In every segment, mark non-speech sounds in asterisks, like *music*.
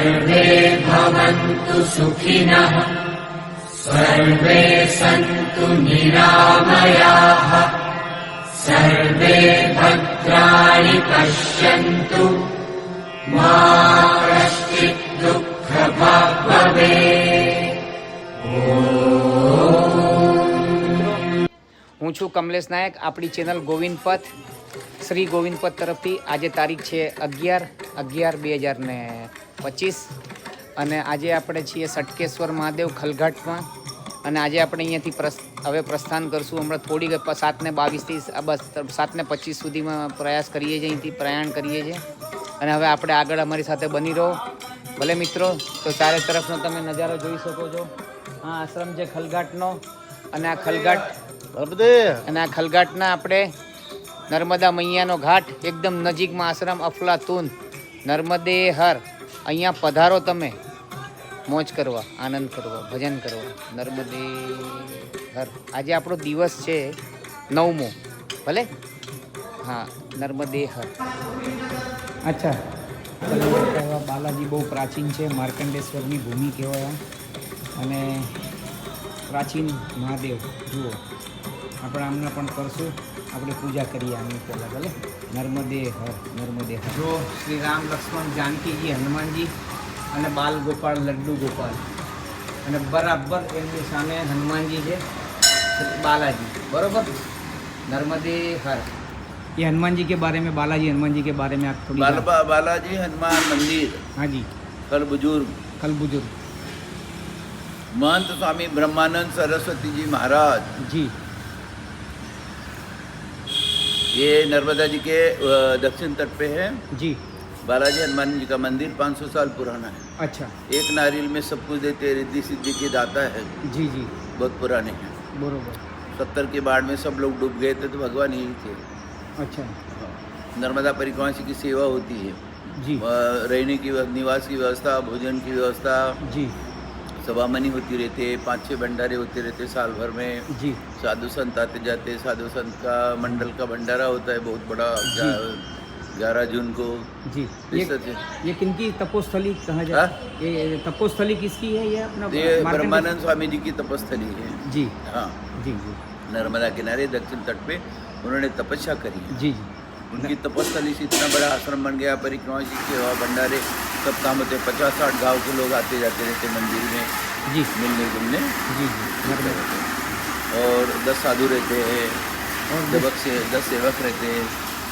सर्वे भवन्तु सुखिनः सर्वे सन्तु निरामयाः सर्वे भद्राणि पश्यन्तु मा कश्चित् दुःखभाग् भवेत् હું છું કમલેશ નાયક આપણી ચેનલ ગોવિંદ પથ શ્રી ગોવિંદ પથ તરફથી આજે તારીખ છે અગિયાર અગિયાર બે હજાર ને પચીસ. અને આજે આપણે છીએ સટકેશ્વર મહાદેવ ખલઘાટમાં. અને આજે આપણે અહીંયાથી પ્રસ, હવે પ્રસ્થાન કરશું. હમણાં થોડી સાતને બાવીસથી બસ સાતને પચીસ સુધીમાં પ્રયાસ કરીએ છીએ અહીંથી, પ્રયાણ કરીએ છીએ. અને હવે આપણે આગળ અમારી સાથે બની રહો. ભલે મિત્રો, તો ચારે તરફનો તમે નજારો જોઈ શકો છો. આ આશ્રમ છે ખલઘાટનો. અને આ ખલઘાટ, અને આ ખલઘાટના આપણે નર્મદા મૈયાનો ઘાટ, એકદમ નજીકમાં આશ્રમ અફલાતુન. નર્મદે હર અહીંયા પધારો તમે. મોજ કરવા, આનંદ કરવા, ભજન કરવા. નર્મદે હર આજે આપણો દિવસ છે નવમો. ભલે? હા, નર્મદે હર અચ્છા. બાલાજી બહુ પ્રાચીન છે, માર્કંડેશ્વરની ભૂમિ કહેવાય અને પ્રાચીન મહાદેવ, જુઓ. આપણે આમના પણ કરશું. આપણે પૂજા કરીએ આમની પહેલાં ભલે નર્મદે હર નર્મદે હર જો શ્રી રામ લક્ષ્મણ જાનકીજી હનુમાનજી અને બાલ ગોપાલ લડ્ડુ ગોપાલ અને બરાબર એમની સામે હનુમાનજી છે बालाजी बरोबर नर्मदे हर ये हनुमान जी के बारे में बालाजी हनुमान जी के बारे में आप थोड़ी बाल, बात- बा- बालाजी हनुमान मंदिर हाँ जी कल बुजुर्ग कल बुजुर्ग महंत स्वामी ब्रह्मानंद सरस्वती जी महाराज जी ये नर्मदा जी के दक्षिण तट पे है। जी। बालाजी हनुमान जी का मंदिर 500 साल पुराना है। अच्छा। एक नारियल में सब कुछ देते रिद्धि सिद्धि के दाता है। जी जी। बहुत पुराने हैं। बरोबर। सत्तर के बाढ़ में सब लोग डूब गए थे तो भगवान यही थे। अच्छा। नर्मदा परिक्रमा की सेवा होती है। जी। रहने की निवास की व्यवस्था भोजन की व्यवस्था जी। सभामनी होती रहती है पाँच छः भंडारे होते रहते साल भर में। जी। साधु संत आते जाते साधु संत का मंडल का भंडारा होता है बहुत बड़ा ग्यारह जून को जी। ये ये किनकी तपोस्थली कहा जा हाँ? ये तपोस्थली किसकी है ये अपना ये ब्रह्मानंद स्वामी जी की तपस्थली है। जी। हाँ। जी जी। नर्मदा किनारे दक्षिण तट पे उन्होंने तपस्या करी जी जी। उनकी तपस्थली से इतना बड़ा आश्रम बन गया परिक्रमा जी के सेवा भंडारे सब काम होते हैं। पचास साठ गाँव के लोग आते जाते रहते मंदिर में जी। मिलने जुलने। जी जी। और दस साधु रहते हैं और सेवक से दस सेवक रहते हैं।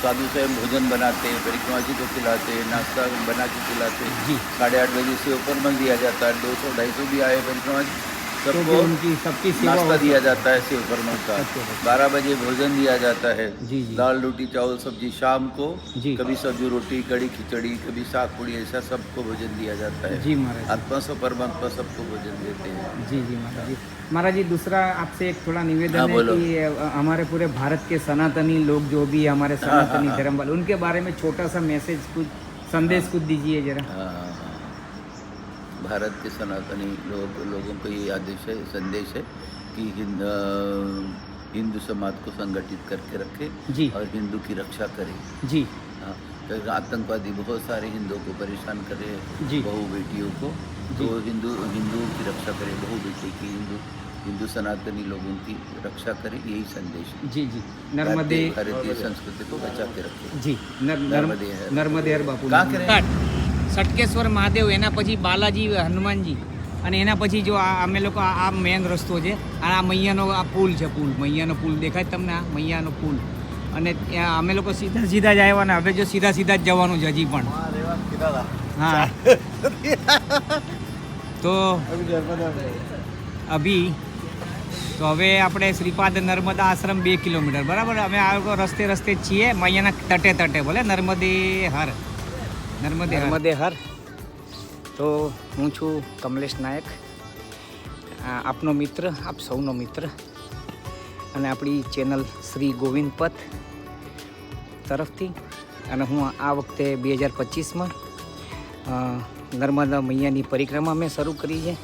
साधु स्वयं भोजन बनाते हैं परिक्रमा जी को खिलाते हैं नाश्ता बना के खिलाते हैं। साढ़े आठ बजे से ऊपर मल दिया जाता है दो सौ ढाई सौ भी आए परिक्रमा जी। सबको भी उनकी सबकी नाश्ता दिया जाता है। शिव परमल का। बारह बजे भोजन दिया जाता है। जी, जी। दाल रोटी चावल सब्ज़ी शाम को जी। कभी सब्ज़ी रोटी कड़ी खिचड़ी कभी साग पूड़ी ऐसा सबको भोजन दिया जाता है। जी महाराज आत्मा से परमात्मा सबको भोजन देते हैं। जी जी महाराज जी। महाराज जी दूसरा आपसे एक थोड़ा निवेदन हाँ, है कि हमारे पूरे भारत के सनातनी लोग जो भी हमारे हाँ, सनातनी हाँ। धर्म वाले उनके बारे में छोटा सा मैसेज कुछ संदेश कुछ दीजिए जरा। भारत के सनातनी लोग लोगों को ये आदेश है संदेश है कि हिंद, हिंदू समाज को संगठित करके रखे जी। और हिंदू की रक्षा करे। जी। हाँ तो आतंकवादी बहुत सारे हिंदुओं को परेशान करे बहु बेटियों को। तो हिंदू हिंदुओं की रक्षा करे बहु बेटी की हिंदू हिंदू सनातनी लोगों की रक्षा करें यही संदेश जी जी। नर्मदे भारतीय संस्कृति को बचा के रखें। जी नर्मदे नर्मदे बापू कहाँ करें હર બાપુ કાં કરે? સટકેશ્વર મહાદેવ એના પછી બાલાજી હનુમાનજી અને એના પછી જો આ અમે લોકો આ મેન રસ્તો છે. અને આ મૈયાનો આ પુલ છે પુલ. મૈયાનો પુલ દેખાય તમને આ? મૈયાનો પુલ. અને ત્યાં અમે લોકો સીધા સીધા જ આવ્યા ને હવે જો સીધા સીધા જ જવાનું છે હજી પણ. હા તો. અભી તો હવે આપણે શ્રીપાદ નર્મદા આશ્રમ બે કિલોમીટર. બરાબર? અમે આ રસ્તે રસ્તે જ છીએ મૈયાના તટે તટે ભલે નર્મદે હર. નર્મદે નર્મદે હર. તો હું છું કમલેશ નાયક. આપનો મિત્ર, આપ સૌનો મિત્ર. અને આપણી ચેનલ શ્રી ગોવિંદ પથ તરફથી. અને હું આ વખતે બે હજાર પચીસમાં નર્મદા મૈયાની પરિક્રમા મેં શરૂ કરી છે.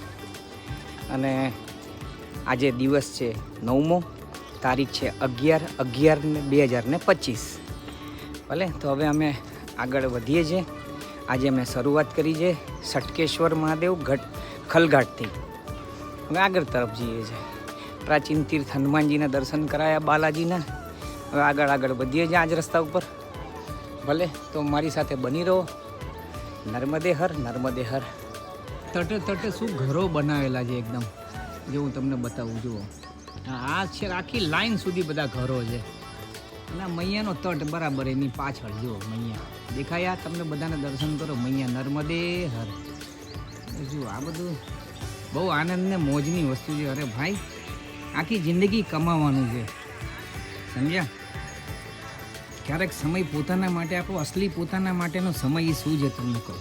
અને આજે દિવસ છે નવમો, તારીખ છે અગિયાર અગિયાર બે હજાર ને પચીસ. ભલે, તો હવે અમે આગળ વધીએ છીએ. આજે મેં શરૂઆત કરી છે સટકેશ્વર મહાદેવ ઘટ ખલઘાટથી. હવે આગળ તરફ જઈએ છીએ પ્રાચીન તીર્થ હનુમાનજીના દર્શન કરાયા બાલાજીના. હવે આગળ આગળ વધીએ છીએ આજ રસ્તા ઉપર. ભલે તો મારી સાથે બની રહો. નર્મદે હર નર્મદે હર તટે તટે શું ઘરો બનાવેલા છે એકદમ? જે હું તમને બતાવું, જુઓ. આ છે આખી લાઈન સુધી બધા ઘરો છે. અને મૈયાનો તટ બરાબર એની પાછળ, જુઓ, મૈયા. દેખાયા તમને બધાને દર્શન કરો. મૈયા નર્મદે હર. જો આ બધું બહુ આનંદ ને મોજની વસ્તુ છે. અરે ભાઈ, આખી જિંદગી કમાવાનું છે. સમજ્યા? ક્યારેક સમય પોતાના માટે આપણો અસલી પોતાના માટેનો સમય એ શું છે તમને કહું?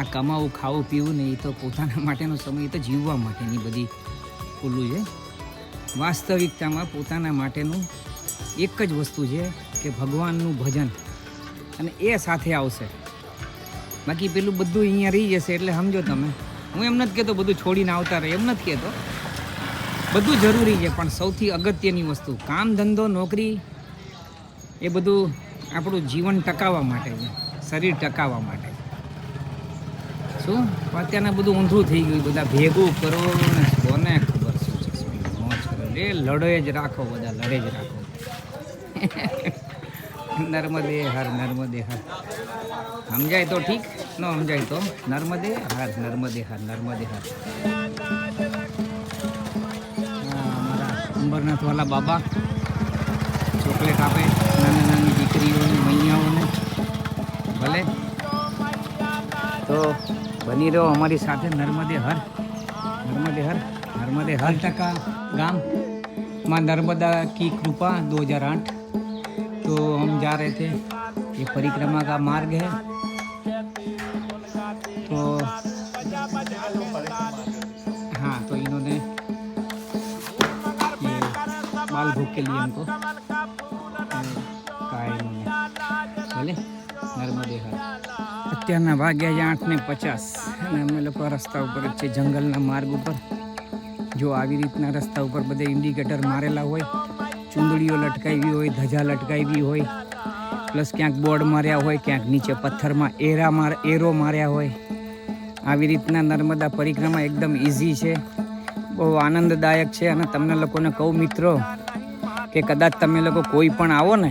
આ કમાવું, ખાવું, પીવું ને એ તો પોતાના માટેનો સમય, એ તો જીવવા માટેની બધી ખુલ્લું છે. વાસ્તવિકતામાં પોતાના માટેનું એક જ વસ્તુ છે કે ભગવાનનું ભજન. અને એ સાથે આવશે. બાકી પેલું બધું અહીંયા રહી જશે એટલે સમજો તમે. હું એમ નથી કહેતો બધું છોડીને આવતા રહે, એમ નથી કહેતો. બધું જરૂરી છે, પણ સૌથી અગત્યની વસ્તુ, કામ, ધંધો, નોકરી, એ બધું આપણું જીવન ટકાવવા માટે છે, શરીર ટકાવવા માટે શું? અત્યારના બધું ઊંધું થઈ ગયું, બધા ભેગું કરો ને કોને ખબર શું છે એ લડે જ રાખો બધા, લડે જ રાખો. નર્મદે હર નર્મદે હર. સમજાય તો ઠીક ન સમજાય તો નર્મદે હર નર્મદે હર નર્મદે હર. અમારા અંબરનાથવાલા બાબા ચોકલેટ આપે નાની નાની દીકરીઓને મૈયાઓને. ભલે. તો બની રહ્યો અમારી સાથે નર્મદે હર નર્મદે હર નર્મદે હર. ટકા ગામ. માં નર્મદા કી કૃપા દો હજાર આઠ. तो हम जा रहे थे ये परिक्रमा का मार्ग है तो हाँ तो इन्होंने ये बाल भोग के लिए हमको कहा है इन्होंने भले नर्मदे हर અત્યારના વાગ્યા છે આઠ ને પચાસ અને અમે લોકો રસ્તા ઉપર જ છે જંગલના માર્ગ ઉપર જો આવી રીતના રસ્તા ઉપર બધે ઇન્ડિકેટર મારેલા હોય ચૂંદડીઓ લટકાવી હોય, ધજા લટકાવી હોય, પ્લસ ક્યાંક બોર્ડ માર્યા હોય, ક્યાંક નીચે પથ્થરમાં એરા માર, એરો માર્યા હોય. આવી રીતના નર્મદા પરિક્રમા એકદમ ઇઝી છે. બહુ આનંદદાયક છે અને તમને લોકોને કહું મિત્રો કે કદાચ તમે લોકો કોઈ પણ આવો ને,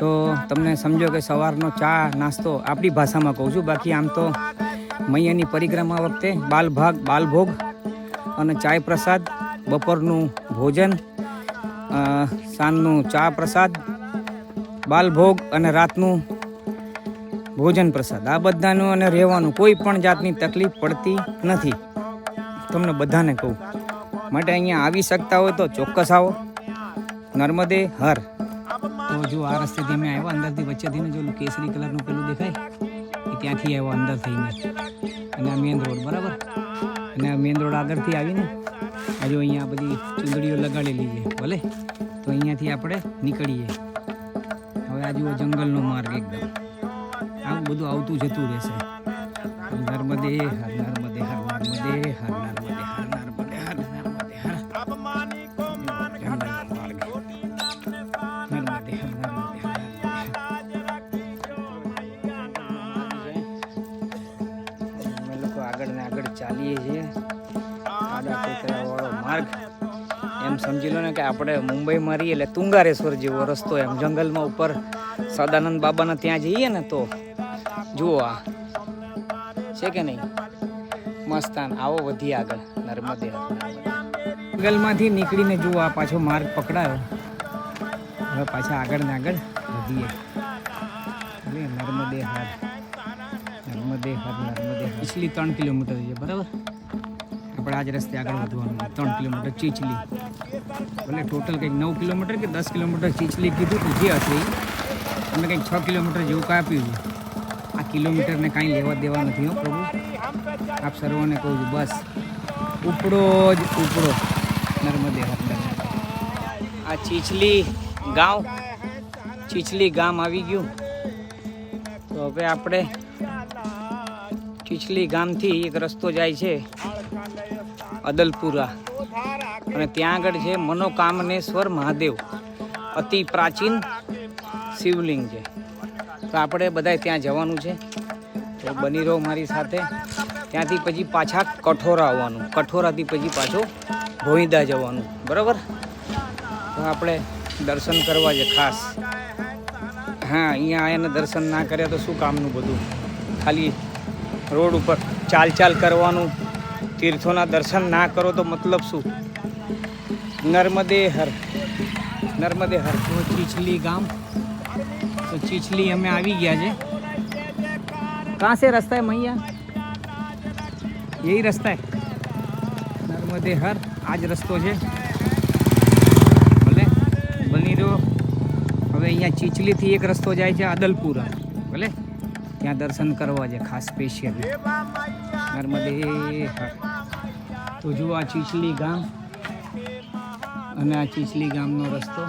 તો તમને સમજો કે સવારનો ચા નાસ્તો આપણી ભાષામાં કહું છું. બાકી આમ તો મૈયાની પરિક્રમા વખતે બાલભાગ, બાલભોગ અને ચાય પ્રસાદ, બપોરનું ભોજન સાંજનું ચા પ્રસાદ, બાલભોગ અને રાતનું ભોજન પ્રસાદ. આ બધાનું અને રહેવાનું કોઈ પણ જાતની તકલીફ પડતી નથી. તમને બધાને કહું. માટે અહીંયા આવી શકતા હોય તો ચોક્કસ આવો. નર્મદે હર. તો જો આ રસ્તેથી અમે આવ્યા, અંદરથી વચ્ચેથી ને જો કેસરી કલરનું પેલું દેખાય, એ ત્યાંથી આવ્યો અંદર થઈને. અને આ મેઇન રોડ બરાબર? અને આ મેઇન રોડ આગળથી આવીને હજુ અહીંયા બધી ચૂંદડીઓ લગાડેલી છે ભલે? તો અહીંયાથી આપણે નીકળીએ. હવે આજુ જંગલનો માર્ગ એકદમ. આવું બધું આવતું જતું રહેશે. નર્મદે હર નર્મદે હર નર્મદે હર સમજી લો ને કે આપણે મુંબઈમાં રહીએ એટલે તુંગારેશ્વર જેવો રસ્તો એમ. જંગલમાં ઉપર સદાનંદ બાબાના ત્યાં જઈએ ને તો જુઓ આ. છે કે નહીં? મસ્તાન આવો વધી આગળ, નર્મદે. જંગલમાંથી નીકળીને જુઓ આ પાછો માર્ગ પકડાયો. હવે પાછા આગળ ને આગળ વધીએ. એટલે નર્મદે હાર. નર્મદે હર નર્મદે હર. ત્રણ કિલોમીટર છે, બરાબર? આપણે આજ રસ્તે આગળ વધવાનું ત્રણ કિલોમીટર ચીચલી. ભલે ટોટલ કંઈક નવ કિલોમીટર કે દસ કિલોમીટર ચીચલી કીધું તું જે હશે અમે કંઈક છ કિલોમીટર જેવું કાપ્યું આ કિલોમીટરને કાંઈ લેવા દેવા નથી હો પ્રભુ. આપ સર્વોને કહું છું, બસ. ઉપડો જ ઉપડો, નર્મદે આ ચીચલી ગામ ચીચલી ગામ આવી ગયું. તો હવે આપણે ચીચલી ગામથી એક રસ્તો જાય છે અદલપુરા. અને ત્યાં આગળ છે મનોકામનેશ્વર મહાદેવ. અતિ પ્રાચીન શિવલિંગ છે. તો આપણે બધાય ત્યાં જવાનું છે. તો બની રહો મારી સાથે. ત્યાંથી પછી પાછા કઠોરા આવવાનું. કઠોરાથી પછી પાછો ભોઈદા જવાનું. બરાબર? તો આપણે દર્શન કરવા છે ખાસ. હા, અહીંયા એને દર્શન ના કર્યા તો શું કામનું બધું? ખાલી રોડ ઉપર ચાલ ચાલ કરવાનું, તીર્થોના દર્શન ના કરો તો મતલબ શું? નર્મદે હર નર્મદે હર તો ચીચલી ગામ તો ચીચલી અમે આવી ગયા છે कहाँ से रास्ता है मैया यही रास्ता है नर्मदे हर આજ રસ્તો છે ભલે બની રહ્યો હવે અહીંયા ચીચલીથી એક રસ્તો જાય છે આદલપુરા ભલે ત્યાં દર્શન કરવા છે ખાસ સ્પેશિયલ નર્મદે હર તો જુઓ આ ચીચલી ગામ અને આ ચીચલી ગામનો રસ્તો.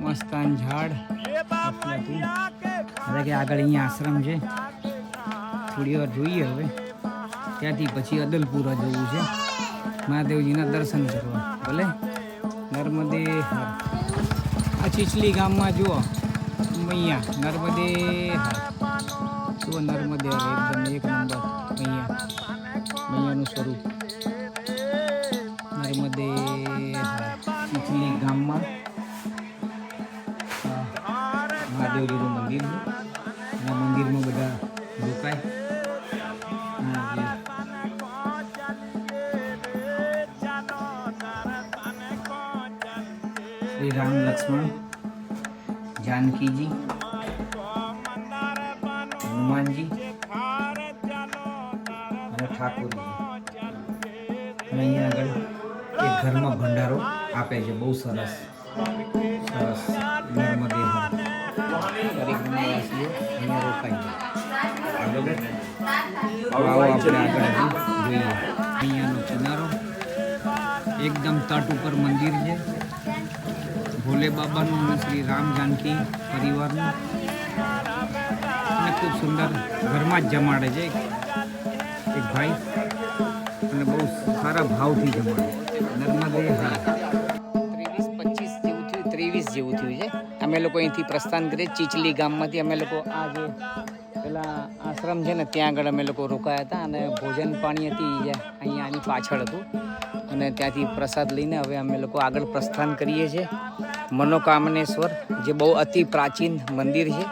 મસ્તાન ઝાડ. હવે કે આગળ અહીંયા આશ્રમ છે. થોડી વાર જોઈએ હવે. ત્યાંથી પછી અદલપુરા જવું છે. મહાદેવજીના દર્શન કરવા. ભલે? નર્મદે આ ચીચલી ગામમાં જુઓ. મૈયા. નર્મદે જુઓ નર્મદે એકદમ એક નંબર. મૈયા. મૈયાનું સ્વરૂપ. હર ચીચલી ગામમાં. મહાદેવજીનું મંદિર છે. આ મંદિરમાં બધા રોકાય. શ્રી રામ લક્ષ્મણ જાનકીજી, હનુમાનજી અને ઠાકોરજી. અને અહીંયા આગળ ઘરમાં ભંડારો આપે છે. બહુ સરસ. સરસ. નર્મદે. દરેક અહીંયા છે આગળ જોઈએ. અહીંયાનો કિનારો એકદમ તટ ઉપર મંદિર છે. ભોલે બાબાનું અને શ્રી રામ જાનકી પરિવારનું. અને ખૂબ સુંદર ઘરમાં જ જમાડે છે એક. ભાઈ. અને બહુ સારા ભાવથી જમાડે. હર ત્રેવીસ, પચીસ જેવું થયું, ત્રેવીસ જેવું થયું છે. અમે લોકો અહીંથી પ્રસ્થાન કરીએ, ચીચલી ગામમાંથી અમે લોકો આ જે પેલા આશ્રમ છે ને, ત્યાં આગળ અમે લોકો રોકાયા હતા અને ભોજન પાણી હતી અહીંયા આની પાછળ હતું. અને ત્યાંથી પ્રસાદ લઈને હવે અમે લોકો આગળ પ્રસ્થાન કરીએ છીએ. મનોકામનેશ્વર, જે બહુ અતિ પ્રાચીન મંદિર છે,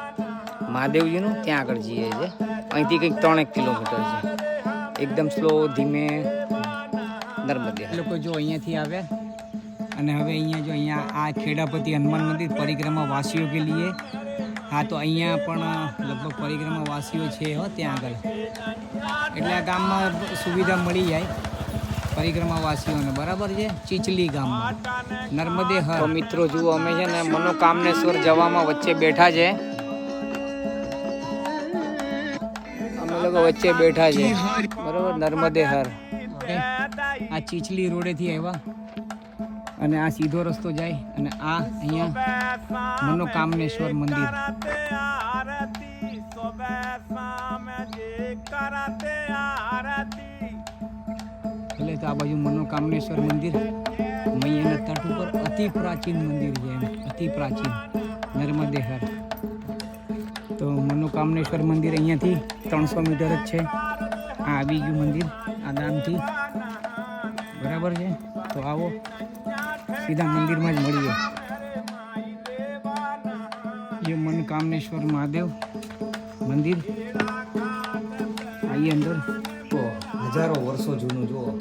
મહાદેવજીનું, ત્યાં આગળ જઈએ છીએ. અહીંથી કંઈક ત્રણેક કિલોમીટર છે. એકદમ સ્લો, ધીમે નર્મદે લોકો જો અહીંયાથી આવ્યા અને હવે અહીંયા જો અહીંયા આ ખેડાપતિ હનુમાન મંદિર પરિક્રમા વાસીઓ કે લીએ. હા તો અહીંયા પણ લગભગ પરિક્રમા વાસીઓ છે હો ત્યાં આગળ. એટલે આ ગામમાં સુવિધા મળી જાય પરિક્રમા વાસીઓને. બરાબર છે? ચીચલી ગામમાં. નર્મદે હર. મિત્રો જુઓ અમે છે ને મનોકામનેશ્વર જવામાં વચ્ચે બેઠા છે. અમે લોકો વચ્ચે બેઠા છે. બરાબર? નર્મદે હર. આ ચીચલી રોડેથી આવ્યા. અને આ સીધો રસ્તો જાય અને આ અહીંયા મનોકામનેશ્વર મંદિર. એટલે તો આ બાજુ મનોકામનેશ્વર મંદિર, મૈયાના તટ ઉપર અતિ પ્રાચીન મંદિર છે એમ, અતિ પ્રાચીન, નર્મદે હર તો મનોકામનેશ્વર મંદિર અહીંયાથી ત્રણસો મીટર જ છે. આ આવી ગયું મંદિર, આ ગામથી બરાબર છે? તો આવો, સીધા મંદિરમાં જ મળીએ. એ મન કામનેશ્વર મહાદેવ મંદિર. આવીએ અંદર. તો હજારો વર્ષો જૂનું, જુઓ.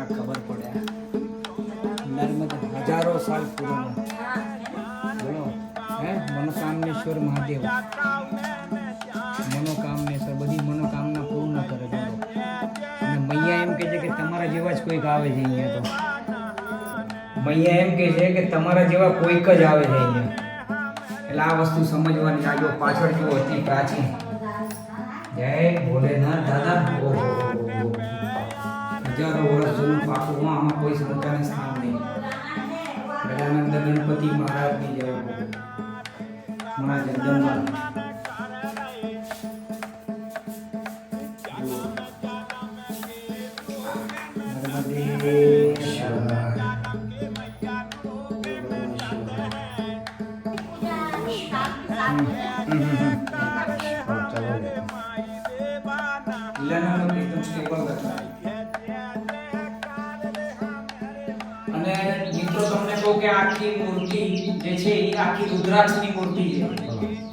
આ ખબર પડે. નર્મદા હજારો સાલ પૂર્વનું બોલો હે? મનકામનેશ્વર મહાદેવ. જેવા જ કોઈક આવે છે અહીંયા તો. મૈયા એમ કહે છે કે તમારા જેવા કોઈક જ આવે છે અહીંયા. એટલે આ વસ્તુ સમજવાની આ પાછળ જુઓ, અતિ પ્રાચીન. જય ભોલેનાથ દાદા. હજારો વર્ષ જૂનું પાકું. આમાં કોઈ સંતાને સ્થાન નહીં. ગજાનંદ ગણપતિ મહારાજની જય. હમણાં જગદંબા આખી મૂર્તિ જે છે એ આખી રુદ્રાક્ષની મૂર્તિ છે.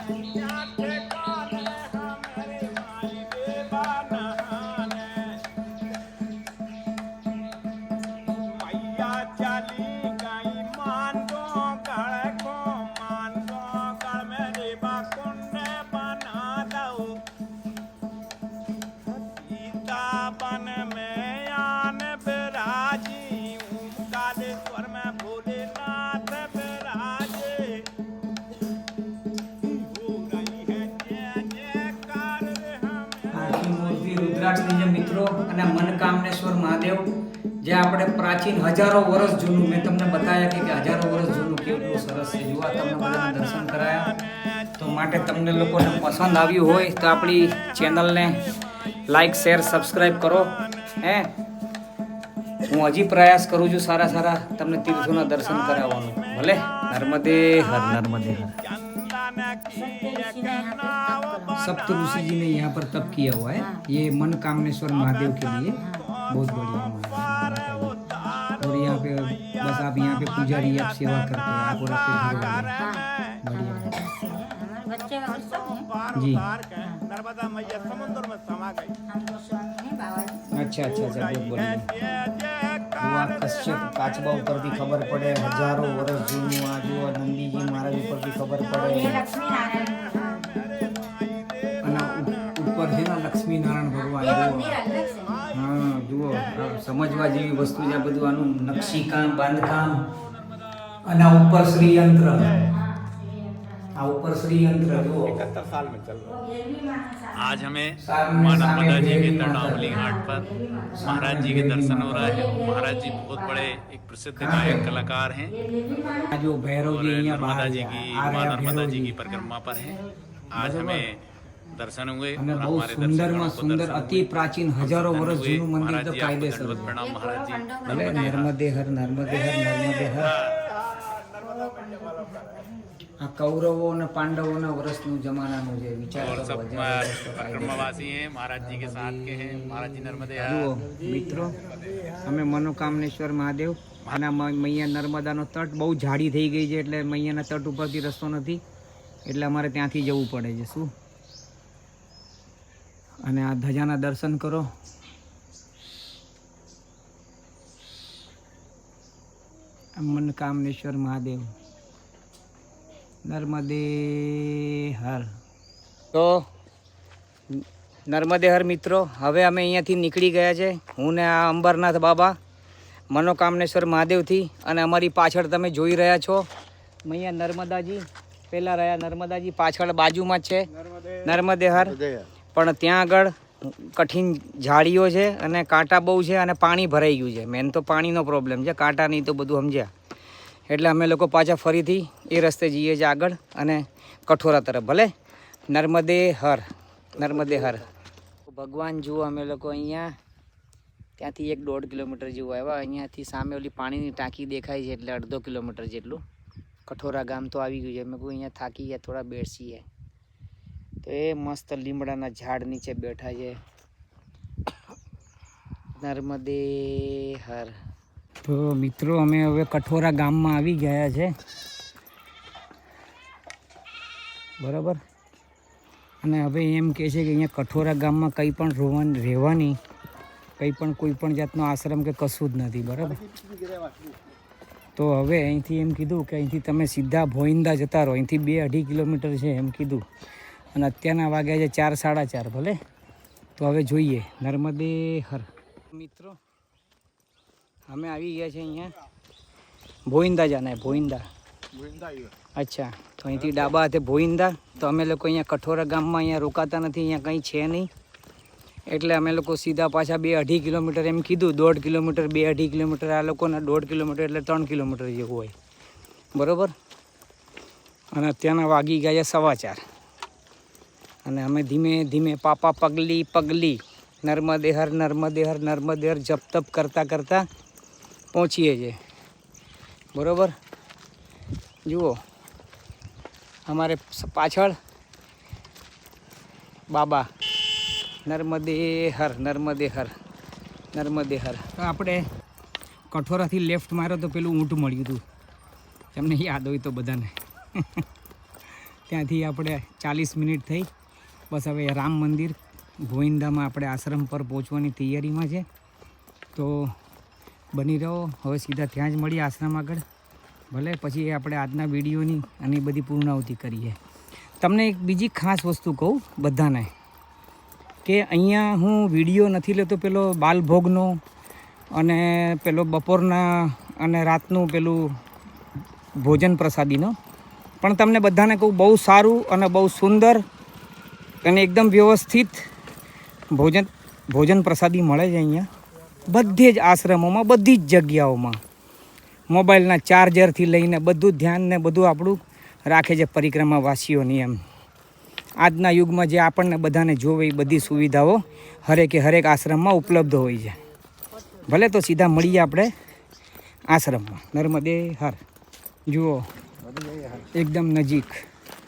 જે આપણે પ્રાચીન હજારો વર્ષ જૂનું મેં તમને બતાવ્યા કે કે હજારો વર્ષ જૂનું કેટલું સરસ છે જોવા તમને બધાને દર્શન કરાયા તો માટે તમને લોકોને પસંદ આવ્યું હોય તો આપણી ચેનલને લાઈક શેર સબસ્ક્રાઈબ કરો હે હું હજી પ્રયાસ કરું છું સારા સારા તમને તીર્થોના દર્શન કરાવવાનું ભલે નર્મદે હર નર્મદે હર सप्त ऋषि जी ने यहाँ पर तप किया हुआ है ये मन कामनेश्वर महादेव के लिए बहुत बढ़िया पे बस आप यहाँ पे पुजारी आप सेवा करते हैं आप और आपके घर वाले बढ़िया हमारे बच्चे और सब हैं जी नर्मदा मैया समुद्र में समा गई हम लोग स्वामी हैं बाबा जी अच्छा अच्छा अच्छा बहुत बढ़िया जय जयकार જો આ કશ્યપ કાચબા ઉપરથી ખબર પડે હજારો વર્ષ જૂનું આ જો આ નંદીજી મહારાજ ઉપરથી ખબર ये પડે लक्ष्मी नारायण અને ઉપ- ઉપર છે ને લક્ષ્મી નારાયણ ભગવાન સમજવા જેવી વસ્તુ છે આ બધું આનું નકશીકામ બાંધકામ અને આ ઉપર શ્રીયંત્ર આ ઉપર શ્રીયંત્ર જુઓ इकहत्तर साल में चल रहा ये भी माना सा- आज हमें सामने- माँ सामने नर्मदा जी के देवी तरणावली माता। घाट पर महाराज जी के दर्शन हो रहा है महाराज जी बहुत बड़े एक प्रसिद्ध गायक कलाकार हैं ये देवी माना આ જો ભૈરવજી और અહીંયા બહાર नर्मदा जी છે. की આ माँ રહ્યા नर्मदा जी की ભૈરવજી. परिक्रमा पर हैं आज हमें दर्शन हुए અને और બહુ हमारे સુંદરમાં दर्शकों को સુંદર दर्शन અતિ हुए। પ્રાચીન હજારો धन्य વર્ષ हुए। જૂનું મંદિર महाराज તો जी आपको કાયદેસર दंडवत प्रणाम ये महाराज जी पंडों ભલે નર્મદે હર નર્મદે હર નર્મદે હર આ કૌરવો અને પાંડવોના વર્ષનું જમાનાનું છે વિચાર और કરો सब હજારો વર્ષ તો કાયદેસર. परिक्रमावासी हैं महाराज जी के साथ के हैं महाराज जी नर्मदे જુઓ મિત્રો અમે મનોકામનેશ્વર મહાદેવ અને આ મ- મૈયા નર્મદાનો તટ બહુ જાડી થઈ ગઈ છે એટલે મૈયાના તટ ઉપરથી રસ્તો નથી એટલે અમારે ત્યાંથી જવું પડે છે શું અને આ ધજાના દર્શન કરો. મનકામનેશ્વર મહાદેવ. નર્મદે હર. તો નર્મદે હર મિત્રો હવે અમે અહીંયાથી નીકળી ગયા છે. હું ને આ અંબરનાથ બાબા મનોકામનેશ્વર મહાદેવથી અને અમારી પાછળ તમે જોઈ રહ્યા છો અહીંયા નર્મદાજી પહેલાં રહ્યા નર્મદાજી પાછળ બાજુમાં જ છે. નર્મદે હર. પણ ત્યાં આગળ કઠિન ઝાડીઓ છે અને કાંટા બહુ છે અને પાણી ભરાઈ ગયું છે. મેન તો પાણીનો પ્રોબ્લેમ છે, કાંટા નહીં તો બધું સમજ્યા. એટલે અમે લોકો પાછા ફરીથી એ રસ્તે જઈએ છીએ આગળ અને કઠોરા તરફ. ભલે? નર્મદે હર નર્મદે હર. ભગવાન જુઓ અમે લોકો અહીંયા. ત્યાંથી એક દોઢ કિલોમીટર જેવું આવ્યા. અહીંયાથી સામે ઓલી પાણીની ટાંકી દેખાય છે એટલે અડધો કિલોમીટર જેટલું. કઠોરા ગામ તો આવી ગયું છે. અમે કહું અહીંયા થાકી ગયા, થોડા બેસીએ. તો એ મસ્ત લીમડાના ઝાડ નીચે બેઠા છે. નર્મદે હર તો મિત્રો, અમે હવે કઠોરા ગામમાં આવી ગયા છે. બરાબર? અને હવે એમ કહે છે કે અહીંયા કઠોરા ગામમાં કંઈ પણ રોવાની રહેવાની, કંઈ પણ કોઈ પણ જાતનો આશ્રમ કે કશું જ નથી, બરાબર? તો હવે અહીંથી એમ કીધું કે અહીંથી તમે સીધા ભોઈંદા જતા રહો. અહીંથી બે અઢી કિલોમીટર છે એમ કીધું. અને અત્યારના વાગ્યા છે ચાર સાડા ચાર ભલે? તો હવે જોઈએ. નર્મદે હર. મિત્રો અમે આવી ગયા છે અહીંયા ભોઈંદા જાના ભોઈંદા. અચ્છા તો અહીંથી ડાબા હાથે ભોઈંદા. તો અમે લોકો અહીંયા કઠોરા ગામમાં અહીંયા રોકાતા નથી અહીંયા કંઈ છે નહીં. એટલે અમે લોકો સીધા પાછા બે અઢી કિલોમીટર એમ કીધું દોઢ કિલોમીટર બે અઢી કિલોમીટર આ લોકોને દોઢ કિલોમીટર એટલે ત્રણ કિલોમીટર જેવું હોય. બરાબર? અને અત્યારના વાગી ગયા છે સવા ચાર. અને અમે ધીમે ધીમે પાપા પગલી પગલી નર્મદે હર નર્મદે હર નર્મદે હર જપ તપ કરતાં કરતાં પહોંચીએ છીએ. બરાબર? જુઓ, અમારે પાછળ બાબા નર્મદે હર નર્મદે હર નર્મદે હર તો આપણે કઠોરાથી લેફ્ટ માર્યો તો પેલું ઊંટ મળ્યું હતું તમને યાદ હોય તો બધાને. *laughs* ત્યાંથી આપણે ચાલીસ મિનિટ થઈ. બસ હવે રામ મંદિર ગોવિંદામાં આપણે આશ્રમ પર પહોંચવાની તૈયારીમાં છે. તો બની રહો, હવે સીધા ત્યાં જ મળીએ આશ્રમ આગળ. ભલે પછી આપણે આજના વિડીયોની અને એ બધી પૂર્ણાવતી કરીએ. તમને એક બીજી ખાસ વસ્તુ કહું બધાને, કે અહીંયા હું વીડિયો નથી લેતો, પેલો બાલભોગનો અને પેલો બપોરના અને રાતનું પેલું ભોજન પ્રસાદીનો. પણ તમને બધાને કહું બહુ સારું અને બહુ સુંદર અને એકદમ વ્યવસ્થિત ભોજન ભોજન પ્રસાદી મળે છે અહીંયા. બધે જ આશ્રમોમાં, બધી જ જગ્યાઓમાં. મોબાઈલના ચાર્જરથી લઈને બધું ધ્યાન ને બધું આપણું રાખે છે પરિક્રમાવાસીઓની એમ. આજના યુગમાં જે આપણને બધાને જોવે એ બધી સુવિધાઓ હરેકે હરેક આશ્રમમાં ઉપલબ્ધ હોય છે. ભલે તો સીધા મળીએ આપણે આશ્રમમાં. નર્મદે હર. જુઓ. એકદમ નજીક.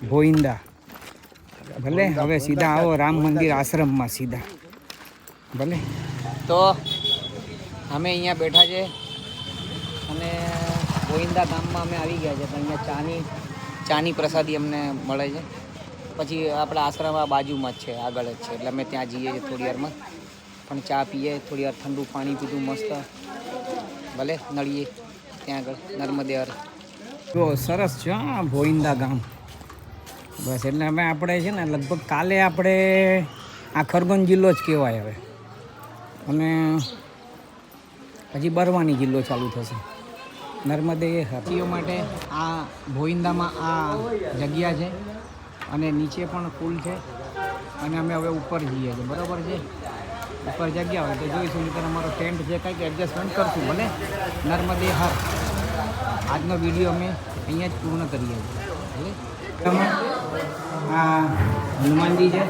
ભોઈંદા ભલે હવે સીધા આવો રામ મંદિર આશ્રમમાં સીધા. ભલે. તો અમે અહીંયા બેઠા છે અને ગોવિંદા ગામમાં અમે આવી ગયા છે. તો અહીંયા ચાની ચાની પ્રસાદી અમને મળે છે. પછી આપણા આશ્રમ આ બાજુમાં જ છે આગળ જ છે. એટલે અમે ત્યાં જઈએ છીએ થોડી વારમાં. પણ ચા પીએ થોડી વાર ઠંડુ પાણી પીધું મસ્ત. ભલે નળીએ ત્યાં આગળ નર્મદે જો સરસ છે હા ભોઈંદા ગામ. બસ એટલે અમે આપણે છે ને લગભગ કાલે આપણે આ ખરગોન જિલ્લો જ કહેવાય હવે. અને પછી બરવાની જિલ્લો ચાલુ થશે. નર્મદે હાથીઓ માટે આ ભોઈંદામાં આ જગ્યા છે અને નીચે પણ પુલ છે અને અમે હવે ઉપર જઈએ છીએ. બરાબર છે? ઉપર જગ્યા હોય તો જોઈશું. નહીં અમારો ટેન્ટ છે કંઈક એડજસ્ટમેન્ટ કરશું, ભલે? નર્મદે હર આજનો વીડિયો અમે અહીંયા જ પૂર્ણ કરીએ છીએ. ભલે? આ હનુમાનજી છે.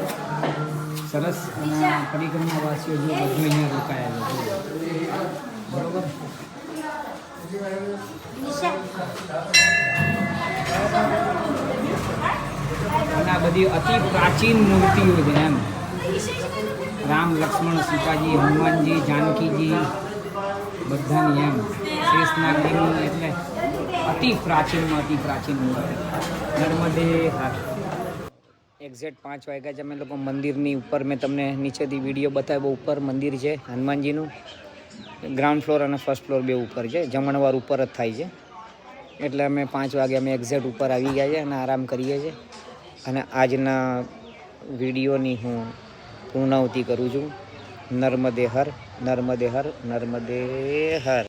સરસ અને પરિક્રમા વાસીઓ જો બધું અહીંયા રોકાયેલું છે. બરોબર? અને આ બધી અતિ પ્રાચીન મૂર્તિઓ છે એમ. રામ, લક્ષ્મણ, સીતાજી, હનુમાનજી, જાનકીજી, બધાની એમ. શેષનાગજીની એટલે અતિ પ્રાચીનમાં અતિ પ્રાચીન મૂર્તિ. નર્મદે હાથ એક્ઝેક્ટ પાંચ વાગ્યા છે અમે લોકો મંદિરની ઉપર મેં તમને નીચેથી વીડિયો બતાવ્યો, ઉપર મંદિર છે હનુમાનજીનું. ગ્રાઉન્ડ ફ્લોર અને ફર્સ્ટ ફ્લોર બે ઉપર છે, જમણવાર ઉપર જ થાય છે. એટલે અમે પાંચ વાગે અમે એક્ઝેક્ટ ઉપર આવી ગયા છે અને આરામ કરીએ છીએ. અને આજના વિડીયોની હું પૂર્ણાવતી કરું છું. નર્મદે હર નર્મદે હર નર્મદે હર